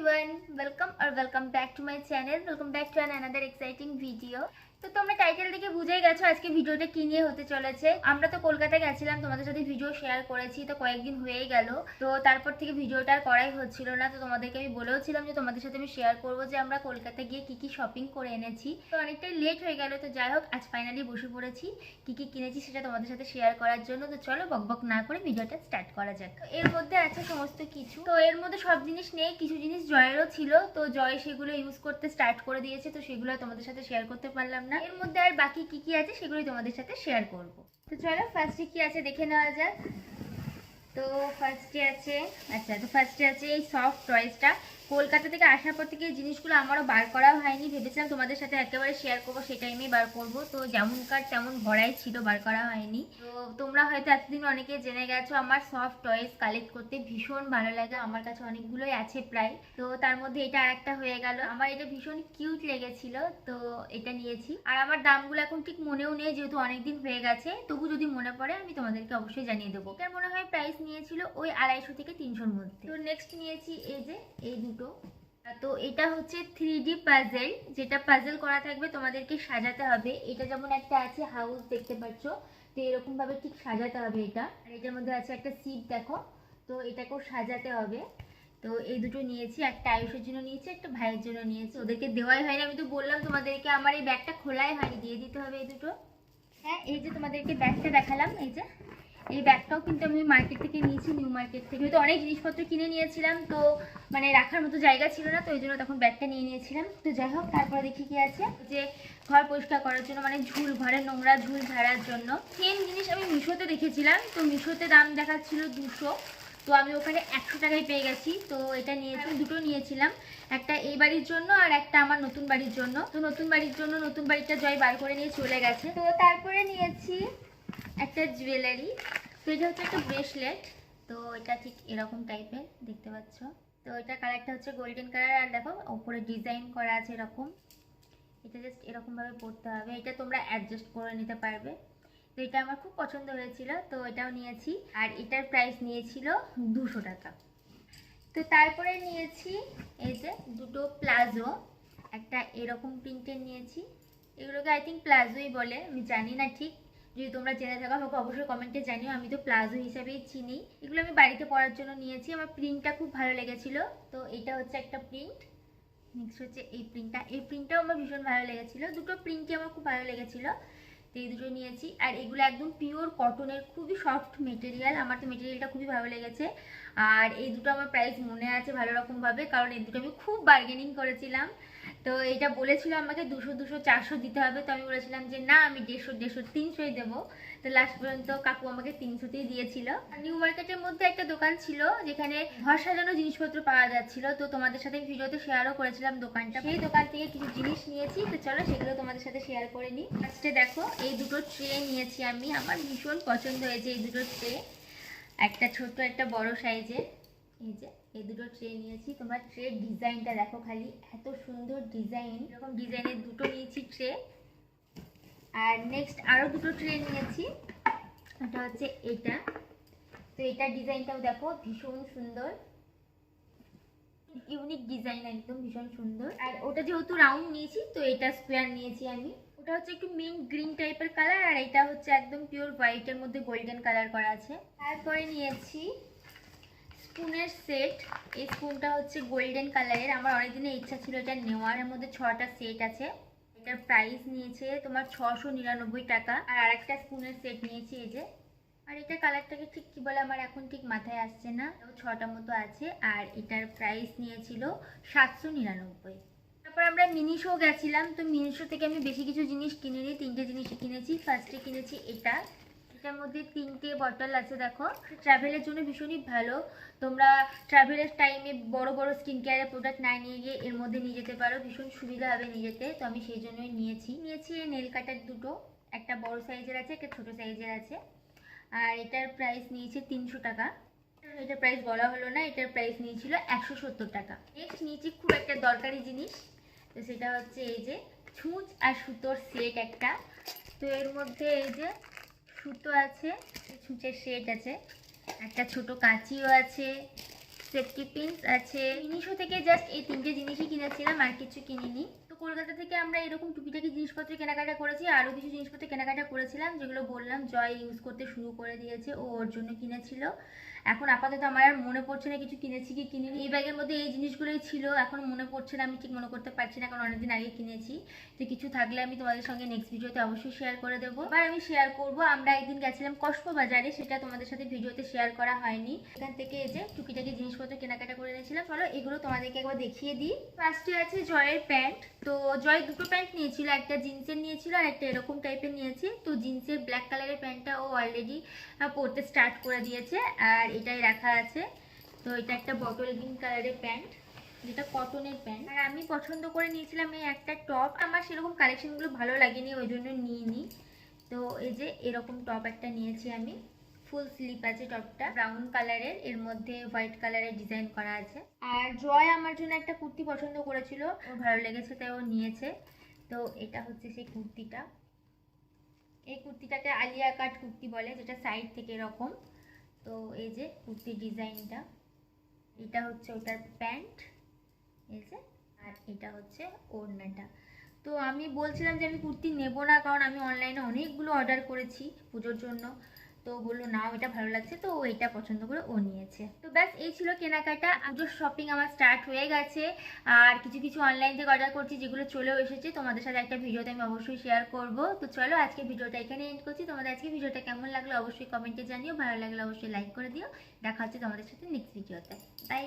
everyone. Welcome or welcome back to my channel. Welcome back to another exciting video তো তোমরা title দেখে বুঝেই গেছো আজকে ভিডিওটা কি নিয়ে হতে চলেছে। আমরা তো কলকাতায় গেছিলাম, তোমাদের সাথে ভিডিও শেয়ার করেছি, তো কয়েকদিন হয়েই গেল। তো তারপর থেকে ভিডিওটা আর করাই হচ্ছিল না, তো তোমাদেরকে আমি বলেও ছিলাম যে তোমাদের সাথে আমি শেয়ার করব যে আমরা কলকাতা গিয়ে কি কি শপিং করে এনেছি। তো অনেকটাই লেট হয়ে গেল, তো যাই হোক, আজ ফাইনালি বসে পড়েছি, কি কি কিনেছি সেটা তোমাদের সাথে শেয়ার করার জন্য। তো চলো বকবক না করে ভিডিওটা স্টার্ট করা যাক। এর মধ্যে আছে সমস্ত কিছু। তো এর মধ্যে সব জিনিস নেই, কিছু জিনিস জয়েরও ছিল, তো জয় সেগুলো ইউজ করতে স্টার্ট করে দিয়েছে, তো সেগুলো তোমাদের সাথে শেয়ার করতে পারলাম এর মধ্যে আর বাকি কি কি আছে সেগুলোই তোমাদের সাথে শেয়ার করব। তো চলো ফার্স্টে কি আছে দেখে নেওয়া যাক। তো ফার্স্টে আছে আচ্ছা তো ফার্স্টে আছে এই সফট টয়েসটা কলকাতা থেকে আসার পর থেকে এই জিনিসগুলো আমারও বার করা হয়নি। ভেবেছিলাম তোমাদের সাথে একেবারে শেয়ার করব সেই টাইমেই বার করব। তো যেমন কার তেমন ভরাই ছিল, বার করা হয়নি। তো তোমরা হয়তো এতদিন অনেকে জেনে গেছো, আমার সফট টয়েস কালেক্ট করতে ভীষণ ভালো লাগে। আমার কাছে অনেকগুলোই আছে প্রায়। তো তার মধ্যে এটা আর একটা হয়ে গেল। আমার এটা ভীষণ কিউট লেগেছিল, তো এটা নিয়েছি। আর আমার দামগুলো এখন ঠিক মনেও নেই, যেহেতু অনেকদিন হয়ে গেছে। তবু যদি মনে পড়ে, আমি তোমাদেরকে অবশ্যই জানিয়ে দেবো। এটার মনে হয় প্রাইস নিয়েছিল ওই আড়াইশো থেকে তিনশোর মধ্যে। তো নেক্সট নিয়েছি এই যে, এই দুটো। তো এটা হচ্ছে থ্রি ডি পাজেল যেটা পাজেল করা থাকবে, তোমাদেরকে সাজাতে হবে। এটা যেমন একটা আছে হাউস দেখতে পাচ্ছ, তো এরকম ভাবে ঠিক সাজাতে হবে এটা। আর এটার মধ্যে আছে একটা সিট দেখো। তো এটাকেও সাজাতে হবে। তো এই দুটো নিয়েছি। একটা আয়ুষের জন্য নিয়েছি, একটা ভাইয়ের জন্য নিয়েছি। ওদেরকে দেওয়াই হয়নি, আমি তো বললাম তোমাদেরকে আমার এই ব্যাগটা খোলাই হয়নি, দিয়ে দিতে হবে এই দুটো। হ্যাঁ এই যে তোমাদেরকে ব্যাগটা দেখালাম, এই যে। এই ব্যাগটাও কিন্তু আমি মার্কেট থেকে নিয়েছি নিউ মার্কেট থেকে। তো অনেক জিনিসপত্র কিনে নিয়েছিলাম, তো মানে রাখার মতো জায়গা ছিল না, তো ওই জন্য তখন ব্যাগটা নিয়ে নিয়েছিলাম। তো যাই হোক, তারপরে দেখি কি আছে। যে ঘর পরিষ্কার করার জন্য মানে ঝুল, ঘরের নোংরা ঝুল ঝাড়ার জন্য। সেম জিনিস আমি মিশোতে দেখেছিলাম, তো মিশোতে দাম দেখাচ্ছিল দুশো। তো আমি ওখানে একশো টাকায় পেয়ে গেছি, তো এটা নিয়েছি দুটো নিয়েছিলাম। একটা এই বাড়ির জন্য আর একটা আমার নতুন বাড়ির জন্য। তো নতুন বাড়ির জন্য নতুন বাড়িটা জয় বার করে নিয়ে চলে গেছে। তো তারপরে নিয়েছি একটা জুয়েলারি তো এটা হচ্ছে একটা ব্রেসলেট তো এটা ঠিক এরকম টাইপের দেখতে পাচ্ছ। তো এটা কালারটা হচ্ছে গোল্ডেন কালার আর দেখো ওপরে ডিজাইন করা আছে এরকম। এটা জাস্ট এরকমভাবে পরতে হবে, এটা তোমরা অ্যাডজাস্ট করে নিতে পারবে। তো এটা আমার খুব পছন্দ হয়েছিল, তো এটাও নিয়েছি। আর এটার প্রাইস নিয়েছিল দুশো টাকা। তো তারপরে নিয়েছি এই যে দুটো প্লাজো, একটা এরকম প্রিন্টের নিয়েছি। এগুলোকে আই থিঙ্ক প্লাজোই বলে, আমি জানি না ঠিক। যদি তোমরা জেনে থাকো, আমাকে অবশ্যই কমেন্টে জানিও। আমি তো প্লাজো হিসাবেই চিনি। এগুলো আমি বাড়িতে পরার জন্য নিয়েছি। আমার প্রিন্টটা খুব ভালো লেগেছিল। তো এটা হচ্ছে একটা প্রিন্ট নেক্সট হচ্ছে এই প্রিন্টটা এই প্রিন্টটাও আমার ভীষণ ভালো লেগেছিল। দুটো প্রিন্টই আমার খুব ভালো লেগেছিল। তো এই দুটো নিয়েছি। আর এগুলো একদম পিওর কটনের খুবই সফট মেটেরিয়াল আমার তো মেটেরিয়ালটা খুবই ভালো লেগেছে। আর এই দুটো আমার প্রাইস মনে আছে ভালো রকমভাবে। কারণ এই দুটো আমি খুব বার্গেনিং করেছিলাম। তো এটা বলেছিল আমাকে দুশো দুশো, চারশো দিতে হবে। তো আমি বলেছিলাম যে, না, আমি দেড়শো দেড়শো, তিনশোই দেবো। তো লাস্ট পর্যন্ত কাকু আমাকে তিনশোতেই দিয়েছিল। নিউ মার্কেটের মধ্যে একটা দোকান ছিল, যেখানে ঘর সাজানো জিনিসপত্র পাওয়া যাচ্ছিল। তো তোমাদের সাথে ভিডিওতে শেয়ারও করেছিলাম দোকানটা। সেই দোকান থেকে কিছু জিনিস নিয়েছি। তো চলো সেগুলো তোমাদের সাথে শেয়ার করে নিই। ফার্স্টে দেখো, এই দুটো ট্রে নিয়েছি আমি। আমার ভীষণ পছন্দ হয়েছে এই দুটো ট্রে একটা ছোট একটা বড় সাইজের এই যে, এই দুটো ট্রে নিয়েছি। তোমরা ট্রে ডিজাইনটা দেখো খালি। এত সুন্দর ডিজাইন এরকম ডিজাইনের দুটো নিয়েছি ট্রে আর নেক্সট আরও দুটো ট্রে নিয়েছি। এটা হচ্ছে এটা। তো এটা ডিজাইনটাও দেখো, ভীষণ সুন্দর। ইউনিক ডিজাইন একদম, ভীষণ সুন্দর। আর ওটা যেহেতু রাউন্ড নিয়েছি, তো এটা স্কোয়ার নিয়েছি আমি। ওটা হচ্ছে একটু মিন গ্রিন টাইপের কালার আর এটা হচ্ছে একদম পিওর হোয়াইটের মধ্যে গোল্ডেন কালার করা আছে। তারপরে নিয়েছি স্পুনের সেট। এই স্পুনটা হচ্ছে গোল্ডেন কালারের। আমার অনেকদিনের ইচ্ছা ছিল এটা নেওয়ার। মধ্যে ছটা সেট আছে। এটার প্রাইস নিয়েছে তোমার ছশো নিরানব্বই টাকা। আর আরেকটা স্পুনের সেট নিয়েছি এই যে। আর এটা কালারটাকে ঠিক কি বলে আমার এখন ঠিক মাথায় আসছে না। ছটা মতো আছে। আর এটার প্রাইস নিয়েছিল সাতশো নিরানব্বই। তারপর আমরা মিনিশো গেছিলাম। তো মিনিশো থেকে আমি বেশি কিছু জিনিস কিনিনি। তিনটে জিনিস কিনেছি। ফার্স্টে কিনেছি এটা। এটার মধ্যে তিনটে বটল আছে, দেখো। ট্রাভেলের জন্য ভীষণই ভালো। তোমরা ট্রাভেলের টাইমে বড় বড় স্কিন কেয়ারের প্রোডাক্ট না নিয়ে গিয়ে এর মধ্যে নিয়ে যেতে পারো। ভীষণ সুবিধা হবে নিয়ে যেতে তো আমি সেই জন্যই নিয়েছি। নিয়েছি এই নেল কাটার দুটো। একটা বড় সাইজের আছে, একটা ছোট সাইজের আছে। আর এটার প্রাইস নিয়েছে তিনশো টাকা। এটার প্রাইস বলা হলো না, এটার প্রাইস নিয়েছিল একশো সত্তর টাকা। নেক্সট নিয়েছি খুব একটা দরকারি জিনিস। তো সেটা হচ্ছে এই যে ছুঁচ আর সুতোর সেট একটা। তো এর মধ্যে এই যে সুতো আছে ছুঁচের সেট আছে, একটা ছোট কাঁচিও আছে সেফটি পিন্স আছে। মিনিশো থেকে জাস্ট এই তিনটে জিনিসই কিনেছিলাম, আর কিছু কিনিনি। তো কলকাতা থেকে আমরা এরকম টুকিটাকি জিনিসপত্র কেনাকাটা করেছি, আরও কিছু জিনিসপত্র কেনাকাটা করেছিলাম, যেগুলো বললাম জয় ইউজ করতে শুরু করে দিয়েছে, ও ওর জন্য কিনেছিল। এখন আপাতত আমার আর মনে পড়ছে না কিছু কিনেছি কি কিনিনি। এই ব্যাগের মধ্যে এই জিনিসগুলোই ছিল, এখন মনে পড়ছে না, আমি ঠিক মনে করতে পারছি না, কারণ অনেকদিন আগে কিনেছি। তো কিছু থাকলে আমি তোমাদের সঙ্গে নেক্সট ভিডিওতে অবশ্যই শেয়ার করে দেবো। আর আমি শেয়ার করব, আমরা একদিন গেছিলাম কস্প বাজারে সেটা তোমাদের সাথে ভিডিওতে শেয়ার করা হয়নি। এখান থেকে এই যে টুকিটাকি জিনিসপত্র কেনাকাটা করে এনেছিলাম। চলো এগুলো তোমাদেরকে একবার দেখিয়ে দিই। ফার্স্টে আছে জয়ের প্যান্ট। তো জয় দুটো প্যান্ট নিয়েছিল, একটা জিন্সের নিয়েছিল আর একটা এরকম টাইপের নিয়েছি। তো জিন্সের ব্ল্যাক কালারের প্যান্টটা ও অলরেডি পরতে স্টার্ট করে দিয়েছে। আর এটাই রাখা আছে। তো এটা একটা বটল গ্রিন কালারের প্যান্ট, যেটা কটনের প্যান্ট। আর আমি পছন্দ করে নিয়েছিলাম এই একটা টপ আমার সেরকম কালেকশনগুলো ভালো লাগেনি, ওই জন্য নিইনি। তো এই যে এরকম টপ একটা নিয়েছি আমি। ফুল স্লিপ আছে টপটা ব্রাউন কালারের এর মধ্যে হোয়াইট কালারের ডিজাইন করা আছে। আর জয় আমার জন্য একটা কুর্তি পছন্দ করেছিল। ভালো লেগেছে, তাই ও নিয়েছে। তো এটা হচ্ছে সেই কুর্তিটা। এই কুর্তিটাকে আলিয়া কাট কুর্তি বলে, যেটা সাইড থেকে এরকম। তো এই যে কুর্তির ডিজাইনটা, এটা হচ্ছে ওটার প্যান্ট, এই যে, আর এটা হচ্ছে ওড়নাটা। তো আমি বলছিলাম যে আমি কুর্তি নেব না, কারণ আমি অনলাইনে অনেকগুলো অর্ডার করেছি পুজোর জন্য। তো বলল না এটা ভালো লাগছে, তো ও এটা পছন্দ করে ও নিয়েছে। তো ব্যাস, এই ছিল কেনাকাটা। পুজোর শপিং আমার স্টার্ট হয়ে গেছে। আর কিছু কিছু অনলাইন থেকে অর্ডার করছি, যেগুলো চলেও এসেছে, তোমাদের সাথে একটা ভিডিওতে আমি অবশ্যই শেয়ার করব। তো চলো আজকে ভিডিওটা এখানে এন্ড করছি। তোমাদের আজকে ভিডিওটা কেমন লাগল অবশ্যই কমেন্টে জানিও। ভালো লাগলে অবশ্যই লাইক করে দিও। দেখা হচ্ছে তোমাদের সাথে নেক্সট ভিডিওতে বাই